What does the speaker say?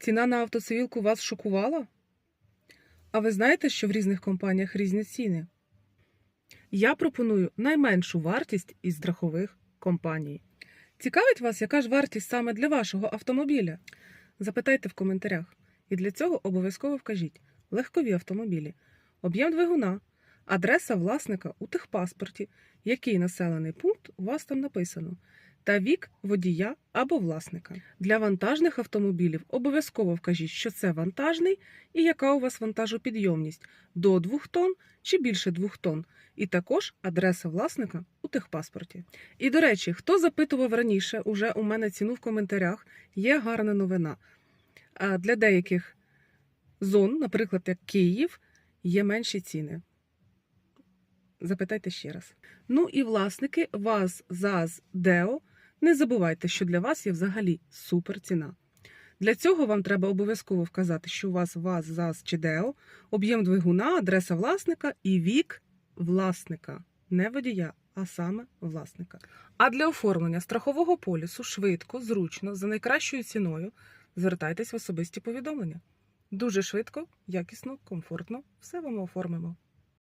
Ціна на автоцивілку вас шокувала? А ви знаєте, що в різних компаніях різні ціни? Я пропоную найменшу вартість із страхових компаній. Цікавить вас, яка ж вартість саме для вашого автомобіля? Запитайте в коментарях. І для цього обов'язково вкажіть легкові автомобілі, об'єм двигуна, адреса власника у техпаспорті, який населений пункт у вас там написано, та вік водія або власника. Для вантажних автомобілів обов'язково вкажіть, що це вантажний і яка у вас вантажопідйомність до 2 тонн чи більше 2 тонн, і також адреса власника у техпаспорті. І до речі, хто запитував раніше, уже у мене ціну в коментарях, є гарна новина. Для деяких зон, наприклад, як Київ, є менші ціни. Запитайте ще раз. Ну і власники ВАЗ, ЗАЗ, ДЕО. Не забувайте, що для вас є взагалі супер ціна. Для цього вам треба обов'язково вказати, що у вас ВАЗ, ЗАЗ чи ДЕО, об'єм двигуна, адреса власника і вік власника, не водія, а саме власника. А для оформлення страхового полісу швидко, зручно, за найкращою ціною звертайтесь в особисті повідомлення. Дуже швидко, якісно, комфортно все вам оформимо.